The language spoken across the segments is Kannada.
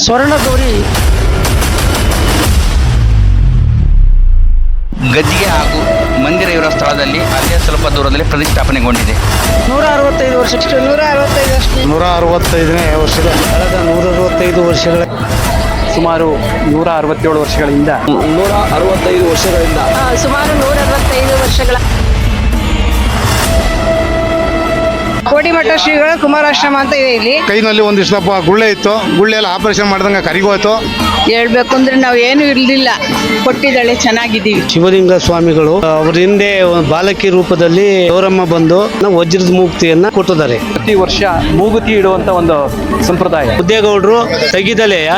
ಸ್ವರ್ಣಗೌರಿ. ಗದ್ದಿಗೆ ಹಾಗೂ ಮಂದಿರ ಇರುವ ಸ್ಥಳದಲ್ಲಿ ಅಲ್ಲೇ ಸ್ವಲ್ಪ ದೂರದಲ್ಲಿ ಪ್ರತಿಷ್ಠಾಪನೆಗೊಂಡಿದೆ. ನೂರ ಅರವತ್ತೈದು ವರ್ಷ ನೂರ ಅರವತ್ತೈದು ನೂರ ಅರವತ್ತೈದನೇ ವರ್ಷದ ಕಳೆದ ನೂರ ಅರವತ್ತೈದು ವರ್ಷಗಳ ಸುಮಾರು ನೂರ ಅರವತ್ತೇಳು ವರ್ಷಗಳಿಂದ. ನೂರ ಅರವತ್ತೈದು ವರ್ಷಗಳಿಂದ ಸುಮಾರು ನೂರ ಅರವತ್ತೈದು ವರ್ಷಗಳ. ಕೋಟಿಮಠ ಶ್ರೀಗಳ ಕುಮಾರಾಶ್ರಮ ಅಂತ ಇದೆ ಇಲ್ಲಿ. ಕೈನಲ್ಲಿ ಒಂದಿಷ್ಟು ಸ್ವಲ್ಪ ಗುಳ್ಳೆ ಇತ್ತು. ಗುಳ್ಳೆ ಎಲ್ಲ ಆಪರೇಷನ್ ಮಾಡ್ದಂಗೆ ಕರಿಗೋಯ್ತು. ಹೇಳ್ಬೇಕು ಅಂದ್ರೆ ನಾವು ಏನು ಇರ್ಲಿಲ್ಲ. ಕೊಟ್ಟಿದ್ದಾಳೆ ಚೆನ್ನಾಗಿದ್ದೀವಿ. ಶಿವಲಿಂಗ ಸ್ವಾಮಿಗಳು ಅವ್ರ ಹಿಂದೆ ಒಂದು ಬಾಲಕಿ ರೂಪದಲ್ಲಿ ಗೌರಮ್ಮ ಬಂದು ವಜ್ರದ ಮುಕ್ತಿಯನ್ನ ಕೊಟ್ಟಿದ್ದಾರೆ. ಪ್ರತಿ ವರ್ಷ ಮೂಗುತಿ ಇಡುವಂತ ಒಂದು ಸಂಪ್ರದಾಯ. ಮುದ್ದೇಗೌಡರು ತೆಗಿದಲೆಯ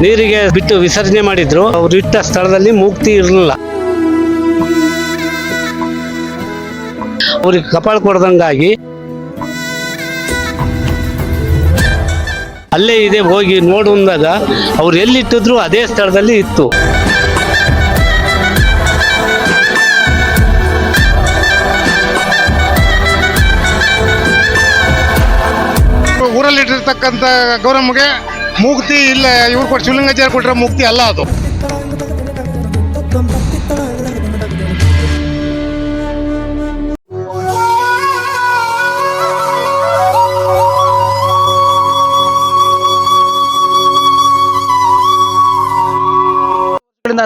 ನೀರಿಗೆ ಬಿಟ್ಟು ವಿಸರ್ಜನೆ ಮಾಡಿದ್ರು. ಅವ್ರು ಇಟ್ಟ ಸ್ಥಳದಲ್ಲಿ ಮುಕ್ತಿ ಇರಲಿಲ್ಲ. ಅವ್ರಿಗೆ ಕಪಾಳ ಕೊಡ್ದಂಗಾಗಿ ಅಲ್ಲೇ ಇದೆ, ಹೋಗಿ ನೋಡುಂದಾಗ ಅವ್ರು ಎಲ್ಲಿಟ್ಟಿದ್ರು ಅದೇ ಸ್ಥಳದಲ್ಲಿ ಇತ್ತು. ಊರಲ್ಲಿ ಇಟ್ಟಿರ್ತಕ್ಕಂಥ ಗೌರಮ್ಮಗೆ ಮುಕ್ತಿ ಇಲ್ಲ, ಇವ್ರು ಕೊಟ್ಟು ಶಿವಲಿಂಗಾಚಾರ್ಯ ಕೊಟ್ಟರೆ ಮುಕ್ತಿ ಅಲ್ಲ ಅದು.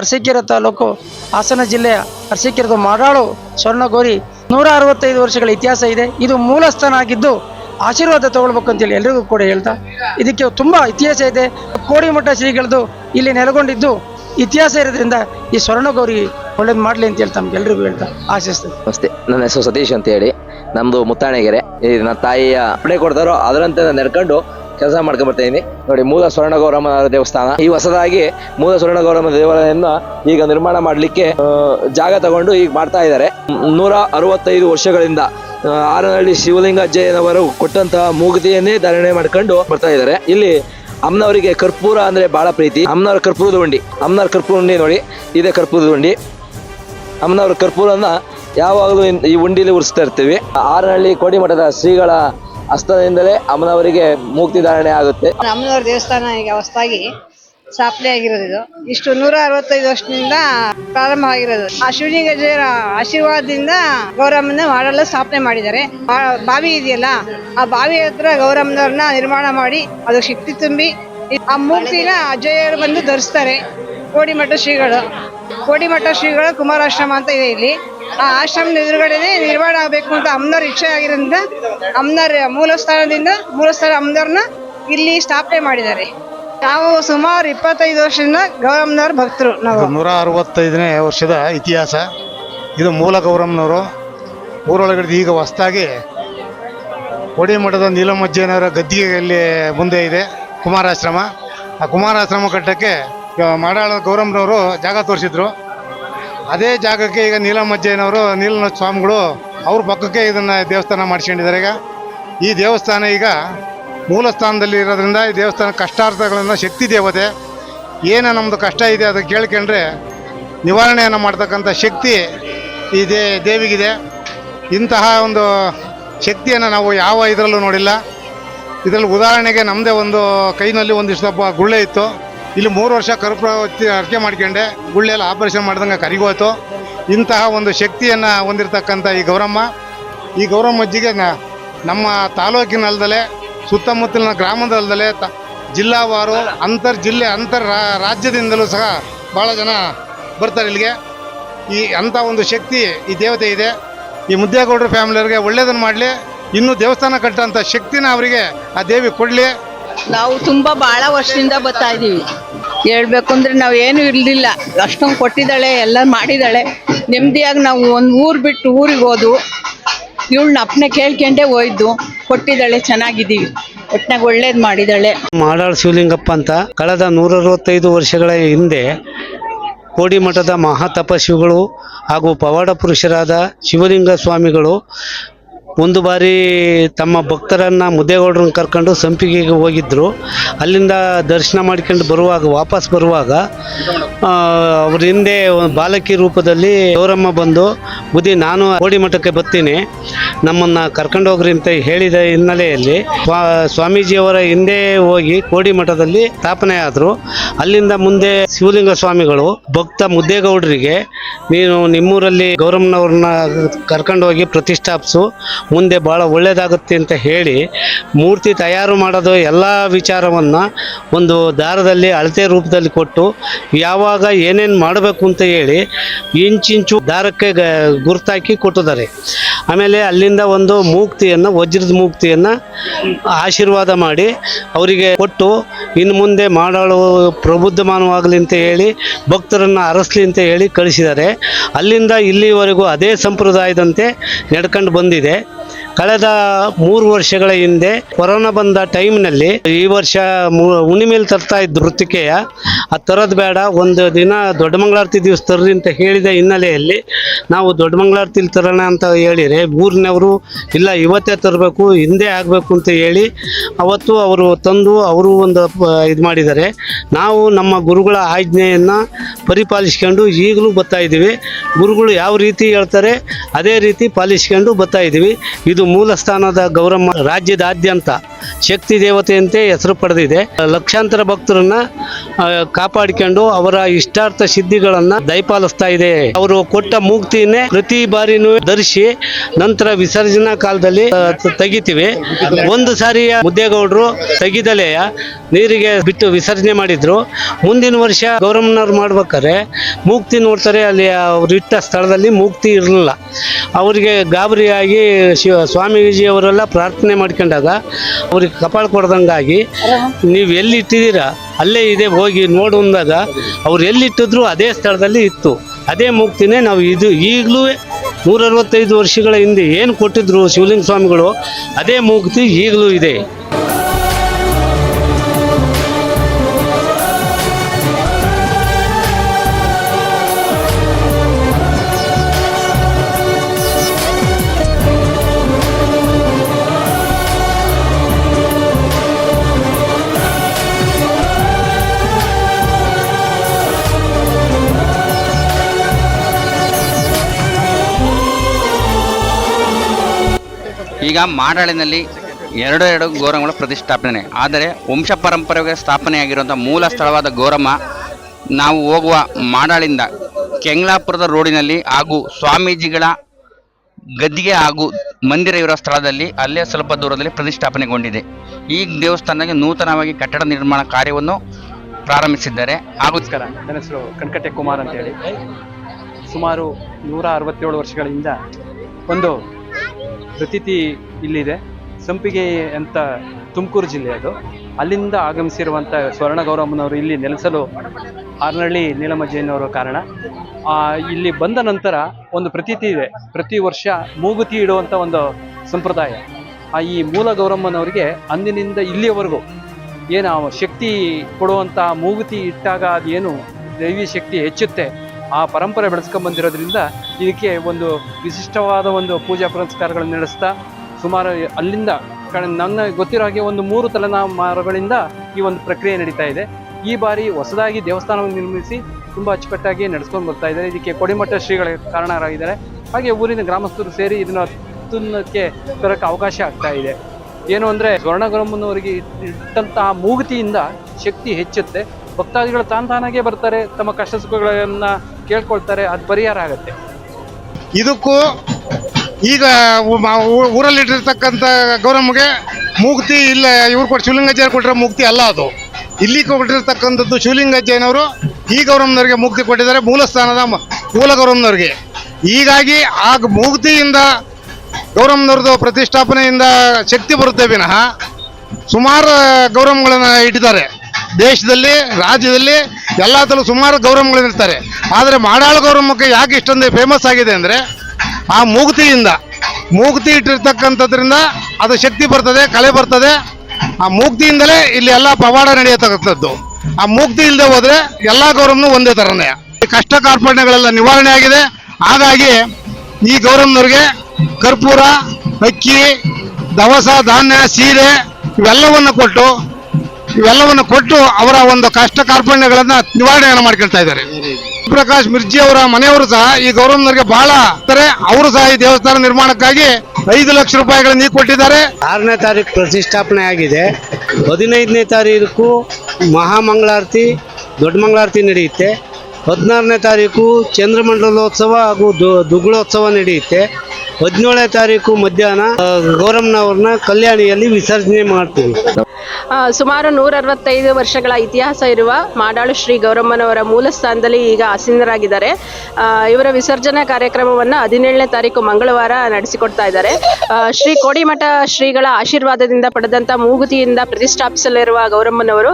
ಅರಸೀಕೆರೆ ತಾಲೂಕು ಹಾಸನ ಜಿಲ್ಲೆಯ ಅರಸೀಕೆರೆದು ಮಾಡಾಳು ಸ್ವರ್ಣಗೋರಿ ನೂರ ಅರವತ್ತೈದು ವರ್ಷಗಳ ಇತಿಹಾಸ ಇದೆ. ಇದು ಮೂಲ ಸ್ಥಾನ ಆಗಿದ್ದು ಆಶೀರ್ವಾದ ತಗೊಳ್ಬೇಕು ಅಂತೇಳಿ ಎಲ್ರಿಗೂ ಕೂಡ ಹೇಳ್ತಾ ಇದಕ್ಕೆ ತುಂಬ ಇತಿಹಾಸ ಇದೆ. ಕೋಡಿಮಠ ಶ್ರೀಗಳದು ಇಲ್ಲಿ ನೆಲೆಗೊಂಡಿದ್ದು ಇತಿಹಾಸ ಇರೋದ್ರಿಂದ ಈ ಸ್ವರ್ಣಗೌರಿ ಒಳ್ಳೇದು ಮಾಡಲಿ ಅಂತ ಹೇಳ್ತಾ ಎಲ್ರಿಗೂ ಹೇಳ್ತಾ ಆಶಿಸ್ತೇನೆ. ನಮಸ್ತೆ, ನನ್ನ ಹೆಸರು ಸತೀಶ್ ಅಂತ ಹೇಳಿ. ನಮ್ಮದು ಮುತ್ತಾಣಗೆರೆ. ನನ್ನ ತಾಯಿಯ ಅಪ್ಪಣೆ ಕೊಡ್ತಾರೋ ಅದರಂತೆ ನಾನು ನಡ್ಕೊಂಡು ಕೆಲಸ ಮಾಡ್ಕೊಂಡು ಬರ್ತಾ ಇದೀನಿ ನೋಡಿ, ಮೂಲ ಸ್ವರ್ಣ ಗೌರಮ್ಮ ದೇವಸ್ಥಾನ. ಈ ಹೊಸದಾಗಿ ಮೂಲ ಸ್ವರ್ಣ ಗೌರಮ್ಮ ದೇವಾಲಯನ ಈಗ ನಿರ್ಮಾಣ ಮಾಡಲಿಕ್ಕೆ ಜಾಗ ತಗೊಂಡು ಈಗ ಮಾಡ್ತಾ ಇದ್ದಾರೆ. ನೂರ ಅರವತ್ತೈದು ವರ್ಷಗಳಿಂದ ಆರನಹಳ್ಳಿ ಶಿವಲಿಂಗ ಜಯನವರು ಕೊಟ್ಟಂತಹ ಮೂಗುತಿಯನ್ನೇ ಧಾರಣೆ ಮಾಡ್ಕೊಂಡು ಬರ್ತಾ ಇದ್ದಾರೆ. ಇಲ್ಲಿ ಅಮ್ಮನವರಿಗೆ ಕರ್ಪೂರ ಅಂದ್ರೆ ಬಹಳ ಪ್ರೀತಿ. ಅಮ್ಮನವ್ರ ಕರ್ಪೂರದ ಉಂಡಿ. ಅಮ್ಮನವ್ರ ಕರ್ಪೂರ ಉಂಡಿ ನೋಡಿ, ಇದೇ ಕರ್ಪೂರದ ಉಂಡಿ. ಅಮ್ಮನವ್ರ ಕರ್ಪೂರನ ಯಾವಾಗಲೂ ಈ ಉಂಡಿಲಿ ಉರಿಸ್ತಾ ಇರ್ತೀವಿ. ಆರನಹಳ್ಳಿ ಕೋಡಿಮಠದ ಶ್ರೀಗಳ ಹಸ್ತದಿಂದಲೇ ಅಮ್ಮನವರಿಗೆ ಮುಕ್ತಿ ಧಾರಣೆ ಆಗುತ್ತೆ. ಅಮ್ಮನವರ ದೇವಸ್ಥಾನ ಈಗ ಹೊಸದಾಗಿ ಸ್ಥಾಪನೆ ಆಗಿರೋದು ಇದು. ಇಷ್ಟು ನೂರ ಅರವತ್ತೈದು ವರ್ಷದಿಂದ ಪ್ರಾರಂಭ ಆಗಿರೋದು ಆ ಶಿವಲಿಂಗಜಯರ ಆಶೀರ್ವಾದದಿಂದ ಗೌರಮ್ಮನ ಮಾಡಲು ಸ್ಥಾಪನೆ ಮಾಡಿದ್ದಾರೆ. ಬಾವಿ ಇದೆಯಲ್ಲ, ಆ ಬಾವಿ ಹತ್ರ ಗೌರಮ್ಮನವ್ರನ್ನ ನಿರ್ಮಾಣ ಮಾಡಿ ಅದು ಶಕ್ತಿ ತುಂಬಿ ಆ ಮೂರ್ತಿನ ಅಜಯರು ಬಂದು ಧರಿಸ್ತಾರೆ. ಕೋಡಿಮಠ ಶ್ರೀಗಳು. ಕೋಡಿಮಠ ಶ್ರೀಗಳು ಕುಮಾರಾಶ್ರಮ ಅಂತ ಇದೆ ಇಲ್ಲಿ. ಆ ಆಶ್ರಮದ ಎದುರುಗಡೆನೆ ನಿರ್ಮಾಣ ಆಗಬೇಕು ಅಂತ ಅಮ್ನವ್ರ ಇಚ್ಛೆ ಆಗಿರೋದ್ರಿಂದ ಅಮ್ನವ್ರ ಮೂಲ ಸ್ಥಾನದಿಂದ ಮೂಲ ಸ್ಥಾನ ಅಮ್ಮನವ್ರನ್ನ ಇಲ್ಲಿ ಸ್ಥಾಪನೆ ಮಾಡಿದ್ದಾರೆ. ನಾವು ಸುಮಾರು ಇಪ್ಪತ್ತೈದು ವರ್ಷದಿಂದ ಗೌರಮ್ಮನವ್ರ ಭಕ್ತರು ನಾವು. ನೂರ ಅರವತ್ತೈದನೇ ವರ್ಷದ ಇತಿಹಾಸ. ಇದು ಮೂಲ ಗೌರಮ್ಮನವರು. ಊರೊಳಗಡೆ ಈಗ ಹೊಸ್ದಾಗಿ ಮಠದ ನೀಲಮಜ್ಜನವರ ಗದ್ದಿಗೆಯಲ್ಲಿ ಮುಂದೆ ಇದೆ ಕುಮಾರಾಶ್ರಮ. ಆ ಕುಮಾರಾಶ್ರಮ ಕಟ್ಟಕ್ಕೆ ಮಾಡಾಳ ಗೌರಮ್ಮನವರು ಜಾಗ ತೋರಿಸಿದ್ರು. ಅದೇ ಜಾಗಕ್ಕೆ ಈಗ ನೀಲಮಜ್ಜಯ್ಯನವರು ನೀಲನ ಸ್ವಾಮಿಗಳು ಅವ್ರ ಪಕ್ಕಕ್ಕೆ ಇದನ್ನು ದೇವಸ್ಥಾನ ಮಾಡಿಸ್ಕೊಂಡಿದ್ದಾರೆ. ಈಗ ಈ ದೇವಸ್ಥಾನ ಈಗ ಮೂಲ ಸ್ಥಾನದಲ್ಲಿ ಇರೋದ್ರಿಂದ ಈ ದೇವಸ್ಥಾನ ಕಷ್ಟಾರ್ಥಗಳನ್ನು ಶಕ್ತಿ ದೇವತೆ. ಏನು ನಮ್ಮದು ಕಷ್ಟ ಇದೆ ಅದಕ್ಕೆ ಕೇಳ್ಕೊಂಡ್ರೆ ನಿವಾರಣೆಯನ್ನು ಮಾಡ್ತಕ್ಕಂಥ ಶಕ್ತಿ ಈ ದೇ, ದೇವಿಗಿದೆ. ಇಂತಹ ಒಂದು ಶಕ್ತಿಯನ್ನು ನಾವು ಯಾವ ಇದರಲ್ಲೂ ನೋಡಿಲ್ಲ. ಇದರಲ್ಲಿ ಉದಾಹರಣೆಗೆ ನಮ್ಮದೇ ಒಂದು ಕೈನಲ್ಲಿ ಒಂದಿಷ್ಟು ಸ್ವಲ್ಪ ಗುಳ್ಳೆ ಇತ್ತು. ಇಲ್ಲಿ ಮೂರು ವರ್ಷ ಕರುಪ್ರವತಿ ಅರ್ಕೆ ಮಾಡ್ಕೊಂಡೆ. ಗುಳ್ಳೆಲ್ಲ ಆಪರೇಷನ್ ಮಾಡ್ದಂಗೆ ಕರಿಗೋಯ್ತು. ಇಂತಹ ಒಂದು ಶಕ್ತಿಯನ್ನು ಹೊಂದಿರತಕ್ಕಂಥ ಈ ಗೌರಮ್ಮ ಈ ಗೌರಮ್ಮ ಅಜ್ಜಿಗೆ ನ- ನಮ್ಮ ತಾಲೂಕಿನಲ್ದಲೇ ಸುತ್ತಮುತ್ತಲಿನ ಗ್ರಾಮದಲ್ದಲೇ ತ ಜಿಲ್ಲಾವಾರು, ಅಂತರ್ ಜಿಲ್ಲೆ, ಅಂತರ್ ರಾಜ್ಯದಿಂದಲೂ ಸಹ ಭಾಳ ಜನ ಬರ್ತಾರೆ ಇಲ್ಲಿಗೆ. ಈ ಅಂಥ ಒಂದು ಶಕ್ತಿ, ಈ ದೇವತೆ ಇದೆ. ಈ ಮುದ್ದೇಗೌಡರ ಫ್ಯಾಮಿಲಿಯವ್ರಿಗೆ ಒಳ್ಳೆಯದನ್ನು ಮಾಡಲಿ. ಇನ್ನೂ ದೇವಸ್ಥಾನ ಕಟ್ಟಂಥ ಶಕ್ತಿನ ಅವರಿಗೆ ಆ ದೇವಿ ಕೊಡಲಿ. ನಾವು ತುಂಬಾ ಬಹಳ ವರ್ಷದಿಂದ ಬರ್ತಾ ಇದೀವಿ. ಹೇಳ್ಬೇಕು ಅಂದ್ರೆ ನಾವು ಏನು ಇರ್ಲಿಲ್ಲ. ಅಷ್ಟೊಂದು ಕೊಟ್ಟಿದ್ದಾಳೆ, ಎಲ್ಲ ಮಾಡಿದಾಳೆ ನೆಮ್ಮದಿಯಾಗಿ ನಾವು ಒಂದು ಊರು ಬಿಟ್ಟು ಊರಿಗೆ ಹೋದು, ಇವಳನ್ನ ಅಪ್ಪನೆ ಕೇಳ್ಕೊಂಡೇ ಹೋಯ್ದು, ಕೊಟ್ಟಿದ್ದಾಳೆ, ಚೆನ್ನಾಗಿದ್ದೀವಿ. ಒಟ್ನಾಗ ಒಳ್ಳೇದು ಮಾಡಿದಾಳೆ ಮಾಡಾಳ್ ಶಿವಲಿಂಗಪ್ಪ ಅಂತ ಕಳೆದ ನೂರ ಅರವತ್ತೈದು ವರ್ಷಗಳ ಹಿಂದೆ ಕೋಡಿಮಠದ ಮಹಾತಪಸ್ವಿಗಳು ಹಾಗೂ ಪವಾಡ ಪುರುಷರಾದ ಶಿವಲಿಂಗ ಸ್ವಾಮಿಗಳು ಒಂದು ಬಾರಿ ತಮ್ಮ ಭಕ್ತರನ್ನು ಮುದ್ದೇಗೌಡರನ್ನ ಕರ್ಕೊಂಡು ಸಂಪಿಗೆಗೆ ಹೋಗಿದ್ದರು ಅಲ್ಲಿಂದ ದರ್ಶನ ಮಾಡ್ಕೊಂಡು ಬರುವಾಗ, ವಾಪಸ್ ಬರುವಾಗ ಅವ್ರ ಹಿಂದೆ ಬಾಲಕಿ ರೂಪದಲ್ಲಿ ಗೌರಮ್ಮ ಬಂದು ಬುದ್ಧಿ ನಾನು ಕೋಡಿ ಮಠಕ್ಕೆ ಬರ್ತೀನಿ. ನಮ್ಮನ್ನು ಕರ್ಕೊಂಡೋಗ್ರಿ ಅಂತ ಹೇಳಿದ ಹಿನ್ನೆಲೆಯಲ್ಲಿ ಸ್ವಾ, ಸ್ವಾಮೀಜಿಯವರ ಹಿಂದೆ ಹೋಗಿ ಕೋಡಿ ಮಠದಲ್ಲಿ ಸ್ಥಾಪನೆ ಆದರು. ಅಲ್ಲಿಂದ ಮುಂದೆ ಶಿವಲಿಂಗ ಸ್ವಾಮಿಗಳು, ಭಕ್ತ ಮುದ್ದೇಗೌಡರಿಗೆ ನೀನು ನಿಮ್ಮೂರಲ್ಲಿ ಗೌರಮ್ಮನವ್ರನ್ನ ಕರ್ಕೊಂಡೋಗಿ ಪ್ರತಿಷ್ಠಾಪಿಸು. ಮುಂದೆ ಭಾಳ ಒಳ್ಳೆಯದಾಗುತ್ತೆ ಅಂತ ಹೇಳಿ ಮೂರ್ತಿ ತಯಾರು ಮಾಡೋದು ಎಲ್ಲ ವಿಚಾರವನ್ನು ಒಂದು ದಾರದಲ್ಲಿ ಅಳತೆ ರೂಪದಲ್ಲಿ ಕೊಟ್ಟು, ಯಾವಾಗ ಏನೇನು ಮಾಡಬೇಕು ಅಂತ ಹೇಳಿ ಇಂಚಿಂಚು ದಾರಕ್ಕೆ ಗುರುತಾಕಿ ಕೊಟ್ಟಿದ್ದಾರೆ. ಆಮೇಲೆ ಅಲ್ಲಿಂದ ಒಂದು ಮೂಕ್ತಿಯನ್ನು, ವಜ್ರದ ಮೂಕ್ತಿಯನ್ನು ಆಶೀರ್ವಾದ ಮಾಡಿ ಅವರಿಗೆ ಕೊಟ್ಟು ಇನ್ನು ಮುಂದೆ ಮಾಡಾಳು ಪ್ರಬುದ್ಧಮಾನವಾಗಲಿ ಅಂತ ಹೇಳಿ, ಭಕ್ತರನ್ನು ಅರಸಲಿ ಅಂತ ಹೇಳಿ ಕಳಿಸಿದ್ದಾರೆ. ಅಲ್ಲಿಂದ ಇಲ್ಲಿವರೆಗೂ ಅದೇ ಸಂಪ್ರದಾಯದಂತೆ ನಡ್ಕೊಂಡು ಬಂದಿದೆ. ಕಳೆದ ಮೂರು ವರ್ಷಗಳ ಹಿಂದೆ ಕೊರೋನಾ ಬಂದ ಟೈಮ್ನಲ್ಲಿ ಈ ವರ್ಷ ಹುಣ್ಣಿಮೆಯಲ್ಲಿ ತರ್ತಾ ಇದ್ದ ವೃತ್ತಿಕೆಯ ಅದು ತರೋದು ಬೇಡ. ಒಂದು ದಿನ ದೊಡ್ಡ ಮಂಗಳಾರತಿ ದಿವಸ ತರ್ರಿ ಅಂತ ಹೇಳಿದ ಹಿನ್ನೆಲೆಯಲ್ಲಿ ನಾವು ದೊಡ್ಡ ಮಂಗಳಾರತಿಲಿ ತರೋಣ ಅಂತ ಹೇಳಿದರೆ ಊರಿನವರು, ಇಲ್ಲ, ಇವತ್ತೇ ತರಬೇಕು, ಹಿಂದೆ ಆಗಬೇಕು ಅಂತ ಹೇಳಿ ಅವತ್ತು ಅವರು ತಂದು ಅವರು ಒಂದು ಇದು ಮಾಡಿದ್ದಾರೆ ನಾವು ನಮ್ಮ ಗುರುಗಳ ಆಜ್ಞೆಯನ್ನು ಪರಿಪಾಲಿಸ್ಕೊಂಡು ಈಗಲೂ ಬರ್ತಾ ಗುರುಗಳು ಯಾವ ರೀತಿ ಹೇಳ್ತಾರೆ, ಅದೇ ರೀತಿ ಪಾಲಿಸ್ಕೊಂಡು ಬರ್ತಾ ಇದ್ದೀವಿ. ಇದು ಮೂಲ ಸ್ಥಾನದ ಗೌರಮ್ಮ ರಾಜ್ಯದಾದ್ಯಂತ. ಶಕ್ತಿ ದೇವತೆಯಂತೆ ಹೆಸರು ಪಡೆದಿದೆ. ಲಕ್ಷಾಂತರ ಭಕ್ತರನ್ನ ಕಾಪಾಡಿಕೊಂಡು ಅವರ ಇಷ್ಟಾರ್ಥ ಸಿದ್ಧಿಗಳನ್ನ ದಯಪಾಲಿಸ್ತಾ ಇದೆ. ಅವರು ಕೊಟ್ಟ ಮುಕ್ತಿಯನ್ನೇ ಪ್ರತಿ ಬಾರಿನೂ ಧರಿಸಿ ನಂತರ ವಿಸರ್ಜನಾ ಕಾಲದಲ್ಲಿ ತೆಗಿತೀವಿ. ಒಂದು ಸಾರಿಯ ಮುದ್ದೇಗೌಡರು ತೆಗಿದಲೆಯ ನೀರಿಗೆ ಬಿಟ್ಟು ವಿಸರ್ಜನೆ ಮಾಡಿದ್ರು. ಮುಂದಿನ ವರ್ಷ ಗೌರಮ್ಮನವ್ರು ಮಾಡ್ಬೇಕಾದ್ರೆ ಮೂಕ್ತಿ ನೋಡ್ತಾರೆ, ಅಲ್ಲಿ ಅವ್ರು ಇಟ್ಟ ಸ್ಥಳದಲ್ಲಿ ಮುಕ್ತಿ ಇರಲಿಲ್ಲ. ಅವರಿಗೆ ಗಾಬರಿಯಾಗಿ ಶಿವ ಸ್ವಾಮೀಜಿ ಅವರೆಲ್ಲ ಪ್ರಾರ್ಥನೆ ಮಾಡ್ಕೊಂಡಾಗ ಅವ್ರಿಗೆ ಕಪಾಳ ಕೊಡ್ದಂಗಾಗಿ ನೀವು ಎಲ್ಲಿ ಇಟ್ಟಿದ್ದೀರಾ ಅಲ್ಲೇ ಇದೆ, ಹೋಗಿ ನೋಡು ಅಂದಾಗ ಅವ್ರು ಎಲ್ಲಿಟ್ಟಿದ್ರು ಅದೇ ಸ್ಥಳದಲ್ಲಿ ಇತ್ತು. ಅದೇ ಮುಕ್ತಿನೇ ನಾವು ಇದು ಈಗಲೂ ನೂರ ಅರವತ್ತೈದು ವರ್ಷಗಳ ಹಿಂದೆ ಏನು ಕೊಟ್ಟಿದ್ರು ಶಿವಲಿಂಗ ಸ್ವಾಮಿಗಳು, ಅದೇ ಮುಕ್ತಿ ಈಗಲೂ ಇದೆ. ಈಗ ಮಾಡಾಳಿನಲ್ಲಿ ಎರಡು ಎರಡು ಗೋರಮ್ಮಗಳ ಪ್ರತಿಷ್ಠಾಪನೆ ಆದರೆ ವಂಶ ಪರಂಪರೆಗೆ ಸ್ಥಾಪನೆಯಾಗಿರುವಂಥ ಮೂಲ ಸ್ಥಳವಾದ ಗೋರಮ್ಮ ನಾವು ಹೋಗುವ ಮಾಡಾಳಿಂದ ಕೆಂಗ್ಲಾಪುರದ ರೋಡಿನಲ್ಲಿ ಹಾಗೂ ಸ್ವಾಮೀಜಿಗಳ ಗದ್ದಿಗೆ ಹಾಗೂ ಮಂದಿರ ಇರುವ ಸ್ಥಳದಲ್ಲಿ ಅಲ್ಲೇ ಸ್ವಲ್ಪ ದೂರದಲ್ಲಿ ಪ್ರತಿಷ್ಠಾಪನೆಗೊಂಡಿದೆ. ಈ ದೇವಸ್ಥಾನಕ್ಕೆ ನೂತನವಾಗಿ ಕಟ್ಟಡ ನಿರ್ಮಾಣ ಕಾರ್ಯವನ್ನು ಪ್ರಾರಂಭಿಸಿದ್ದಾರೆ. ಹಾಗೂ ನನ್ನ ಹೆಸರು ಕಣ್ಕಟ್ಟೆ ಕುಮಾರ್ ಅಂತ ಹೇಳಿ ಸುಮಾರು ನೂರ ಅರವತ್ತೇಳು ವರ್ಷಗಳಿಂದ ಒಂದು ಪ್ರತೀತಿ ಇಲ್ಲಿದೆ. ಸಂಪಿಗೆ ಅಂತ ತುಮಕೂರು ಜಿಲ್ಲೆ ಅದು. ಅಲ್ಲಿಂದ ಆಗಮಿಸಿರುವಂಥ ಸ್ವರ್ಣ ಗೌರಮ್ಮನವರು ಇಲ್ಲಿ ನೆಲೆಸಲು ಆರ್ನಹಳ್ಳಿ ನೀಲಮಜ್ಜಯ್ಯನವರು ಕಾರಣ. ಇಲ್ಲಿ ಬಂದ ನಂತರ ಒಂದು ಪ್ರತೀತಿ ಇದೆ. ಪ್ರತಿ ವರ್ಷ ಮೂಗುತಿ ಇಡುವಂಥ ಒಂದು ಸಂಪ್ರದಾಯ. ಆ, ಈ ಮೂಲ ಗೌರಮ್ಮನವರಿಗೆ ಅಂದಿನಿಂದ ಇಲ್ಲಿಯವರೆಗೂ ಏನು ಶಕ್ತಿ ಕೊಡುವಂಥ ಮೂಗುತಿ ಇಟ್ಟಾಗ ಅದೇನು ದೈವಿ ಶಕ್ತಿ ಹೆಚ್ಚುತ್ತೆ. ಆ ಪರಂಪರೆ ಬೆಳೆಸ್ಕೊಂಡ್ ಬಂದಿರೋದ್ರಿಂದ ಇದಕ್ಕೆ ಒಂದು ವಿಶಿಷ್ಟವಾದ ಒಂದು ಪೂಜಾ ಪುರಸ್ಕಾರಗಳನ್ನು ನಡೆಸ್ತಾ, ಸುಮಾರು ಅಲ್ಲಿಂದ ನನ್ನ ಗೊತ್ತಿರೋ ಹಾಗೆ ಒಂದು ಮೂರು ತಲೆಮಾರುಗಳಿಂದ ಈ ಒಂದು ಪ್ರಕ್ರಿಯೆ ನಡೀತಾ ಇದೆ. ಈ ಬಾರಿ ಹೊಸದಾಗಿ ದೇವಸ್ಥಾನವನ್ನು ನಿರ್ಮಿಸಿ ತುಂಬ ಅಚ್ಚುಕಟ್ಟಾಗಿ ನಡೆಸ್ಕೊಂಡು ಬರ್ತಾ ಇದ್ದಾರೆ. ಇದಕ್ಕೆ ಕೊಡಿಮಠ ಶ್ರೀಗಳ ಕಾರಣರಾಗಿದ್ದಾರೆ. ಹಾಗೆ ಊರಿನ ಗ್ರಾಮಸ್ಥರು ಸೇರಿ ಇದನ್ನ ತುನ್ನಕ್ಕೆ ತರಕ್ಕೆ ಅವಕಾಶ ಆಗ್ತಾ ಇದೆ. ಏನು ಅಂದರೆ ಸ್ವರ್ಣಗರಮ್ಮನವರಿಗೆ ಇಟ್ಟಂತಹ ಮೂಗುತಿಯಿಂದ ಶಕ್ತಿ ಹೆಚ್ಚುತ್ತೆ. ಭಕ್ತಾದಿಗಳು ತಾನ್ ತಾನಾಗೇ ಬರ್ತಾರೆ. ತಮ್ಮ ಕಷ್ಟ ಸುಖಗಳನ್ನ ಕೇಳ್ಕೊಳ್ತಾರೆ, ಅದು ಪರಿಹಾರ ಆಗುತ್ತೆ. ಇದಕ್ಕೂ ಈಗ ಊರಲ್ಲಿ ಇಟ್ಟಿರ್ತಕ್ಕಂಥ ಗೌರಮ್ಮಗೆ ಮುಕ್ತಿ ಇಲ್ಲ, ಇವ್ರು ಕೊಟ್ಟು ಶಿವಲಿಂಗಾಚಾರ್ಯ ಕೊಟ್ಟರೆ ಮುಕ್ತಿ ಅಲ್ಲ ಅದು. ಇಲ್ಲಿ ಕೊಟ್ಟಿರ್ತಕ್ಕಂಥದ್ದು ಶಿವಲಿಂಗಜ್ಜಯ್ಯನವರು ಈ ಗೌರಮ್ಮನವ್ರಿಗೆ ಮುಕ್ತಿ ಕೊಟ್ಟಿದ್ದಾರೆ, ಮೂಲ ಸ್ಥಾನದ ಮೂಲ ಗೌರಮ್ಮನವ್ರಿಗೆ ಹೀಗಾಗಿ ಆ ಮುಕ್ತಿಯಿಂದ ಗೌರಮ್ಮನವ್ರದ್ದು ಪ್ರತಿಷ್ಠಾಪನೆಯಿಂದ ಶಕ್ತಿ ಬರುತ್ತೆ ವಿನಃ ಸುಮಾರು ಗೌರವಗಳನ್ನು ಇಟ್ಟಿದ್ದಾರೆ. ದೇಶದಲ್ಲಿ, ರಾಜ್ಯದಲ್ಲಿ ಎಲ್ಲ ತಲೂ ಸುಮಾರು ಗೌರವಗಳು ಇರ್ತಾರೆ ಆದರೆ ಮಾಡಾಳ ಗೌರವಕ್ಕೆ ಯಾಕೆ ಇಷ್ಟೊಂದು ಫೇಮಸ್ ಆಗಿದೆ ಅಂದರೆ, ಆ ಮೂಗುತಿಯಿಂದ, ಮೂಗುತಿ ಇಟ್ಟಿರ್ತಕ್ಕಂಥದ್ರಿಂದ ಅದು ಶಕ್ತಿ ಬರ್ತದೆ ಕಳೆ ಬರ್ತದೆ. ಆ ಮೂಗುತಿಯಿಂದಲೇ ಇಲ್ಲಿ ಎಲ್ಲ ಪವಾಡ ನಡೆಯತಕ್ಕಂಥದ್ದು. ಆ ಮೂಗುತಿ ಇಲ್ಲದೆ ಹೋದ್ರೆ ಎಲ್ಲ ಗೌರವನು ಒಂದೇ ಥರನೇ ಈ ಕಷ್ಟ ಕಾರ್ಪಣ್ಯಗಳೆಲ್ಲ ನಿವಾರಣೆ ಆಗಿದೆ. ಹಾಗಾಗಿ ಈ ಗೌರವನವ್ರಿಗೆ ಕರ್ಪೂರ, ಅಕ್ಕಿ, ದವಸ, ಧಾನ್ಯ, ಸೀರೆ ಇವೆಲ್ಲವನ್ನು ಕೊಟ್ಟು ಇವೆಲ್ಲವನ್ನು ಕೊಟ್ಟು ಅವರ ಒಂದು ಕಷ್ಟ ಕಾರ್ಪಣ್ಯಗಳನ್ನ ನಿವಾರಣೆಯನ್ನು ಮಾಡ್ಕೊಳ್ತಾ ಇದ್ದಾರೆ. ಪ್ರಕಾಶ್ ಮಿರ್ಜಿ ಅವರ ಮನೆಯವರು ಸಹ ಈ ಗೌರವನವರಿಗೆ ಬಹಳ ಅವರು ಸಹ ಈ ದೇವಸ್ಥಾನ ನಿರ್ಮಾಣಕ್ಕಾಗಿ ಐದು ಲಕ್ಷ ರೂಪಾಯಿಗಳನ್ನು ಕೊಟ್ಟಿದ್ದಾರೆ. ಆರನೇ ತಾರೀಕು ಪ್ರತಿಷ್ಠಾಪನೆ ಆಗಿದೆ. ಹದಿನೈದನೇ ತಾರೀಕು ಮಹಾಮಂಗಳಾರತಿ, ದೊಡ್ಡ ಮಂಗಳಾರತಿ ನಡೆಯುತ್ತೆ. ಹದಿನಾರನೇ ತಾರೀಕು ಚಂದ್ರಮಂಡಲೋತ್ಸವ ಹಾಗೂ ದುಗ್ಗುಳೋತ್ಸವ ನಡೆಯುತ್ತೆ. ಹದಿನೇಳನೇ ತಾರೀಕು ಮಧ್ಯಾಹ್ನ ಗೌರಮ್ಮನವ್ರನ್ನ ಕಲ್ಯಾಣಿಯಲ್ಲಿ ವಿಸರ್ಜನೆ ಮಾಡ್ತೀವಿ. ಸುಮಾರು ನೂರ ಅರವತ್ತೈದು ವರ್ಷಗಳ ಇತಿಹಾಸ ಇರುವ ಮಾಡಾಳು ಶ್ರೀ ಗೌರಮ್ಮನವರ ಮೂಲ ಸ್ಥಾನದಲ್ಲಿ ಈಗ ಆಸೀನರಾಗಿದ್ದಾರೆ. ಇವರ ವಿಸರ್ಜನಾ ಕಾರ್ಯಕ್ರಮವನ್ನು ಹದಿನೇಳನೇ ತಾರೀಕು ಮಂಗಳವಾರ ನಡೆಸಿಕೊಡ್ತಾ ಇದ್ದಾರೆ. ಶ್ರೀ ಕೋಡಿಮಠ ಶ್ರೀಗಳ ಆಶೀರ್ವಾದದಿಂದ ಪಡೆದಂತ ಮೂಗುತಿಯಿಂದ ಪ್ರತಿಷ್ಠಾಪಿಸಲಿರುವ ಗೌರಮ್ಮನವರು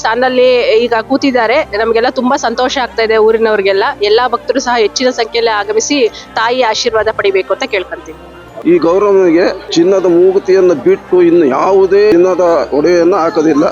ಸ್ಥಾನದಲ್ಲಿ ಈಗ ಕೂತಿದ್ದಾರೆ. ನಮಗೆಲ್ಲ ತುಂಬಾ ಸಂತೋಷ ಆಗ್ತಾ ಇದೆ ಊರಿನವರಿಗೆಲ್ಲ. ಎಲ್ಲಾ ಭಕ್ತರು ಸಹ ಹೆಚ್ಚಿನ ಸಂಖ್ಯೆಯಲ್ಲಿ ಆಗಮಿಸಿ ತಾಯಿ ಆಶೀರ್ವಾದ ಪಡಿಬೇಕು ಅಂತ ಕೇಳ್ಕೊಂತೀವಿ ಈ ಗೌರವನಿಗೆ ಚಿನ್ನದ ಮೂಗುತಿಯನ್ನು ಬಿಟ್ಟು ಇನ್ನು ಯಾವುದೇ ಚಿನ್ನದ ಒಡೆಯನ್ನು ಹಾಕೋದಿಲ್ಲ.